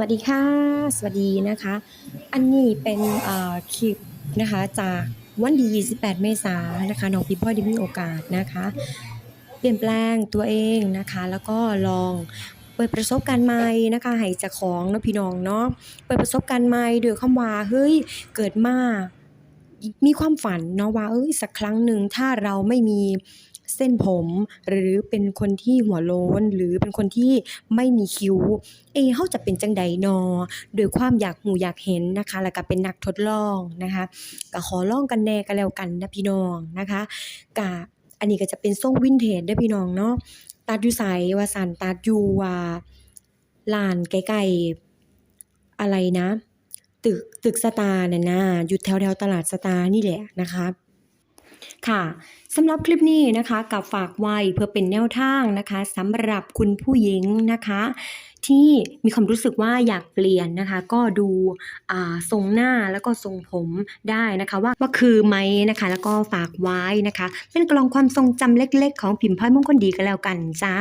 วัสดีค่ะ สวัสดีนะคะ อันนี้เป็นคลิปนะคะจากวันที่28 เมษายนนะคะน้องพี่พ่อยได้มีโอกาสนะคะ เปลี่ยนแปลงตัวเองนะคะ แล้วก็ลองเปิดประสบการณ์ใหม่นะคะให้เจ้าของเนาะพี่น้องเนาะเปิดประสบการณ์ใหม่ด้วยคำว่าเฮ้ยเกิดมามีความฝันเนาะว่าเอ้ยสักครั้งหนึ่งถ้าเราไม่มี เส้นผม หรือเป็นคนที่หัวโล้น หรือเป็นคนที่ไม่มีคิ้ว เอเฮาจะเป็นจังใดน้อด้วยความอยากรู้อยากเห็นนะคะ แล้วก็เป็นนักทดลองนะคะก็ขอลองกันแน่ก็แล้วกันนะพี่น้องนะคะก็อันนี้ก็จะเป็นทรงวินเทจด้อพี่น้องเนาะตัดอยู่ไสว่าซั่นตัดอยู่อ่าร้านใกล้ๆอะไรนะ ตึกตึกสตาร์น่ะนะอยู่แถวๆตลาดสตาร์นี่แหละนะคะ ค่ะสำหรับคลิปนี้นะคะกับฝากไว้เพื่อเป็นแนวทางนะคะสำหรับคุณผู้หญิงนะคะ ที่มีความรู้สึกว่าอยากเปลี่ยนนะคะ ก็ดูทรงหน้าแล้วก็ทรงผมได้นะคะว่าว่าคือไหมนะคะ แล้วก็ฝากไว้นะคะ เป็นกลองความทรงจำเล็ก ๆ ของพิมพ์พลอยมงคลดีก็แล้วกันจ้า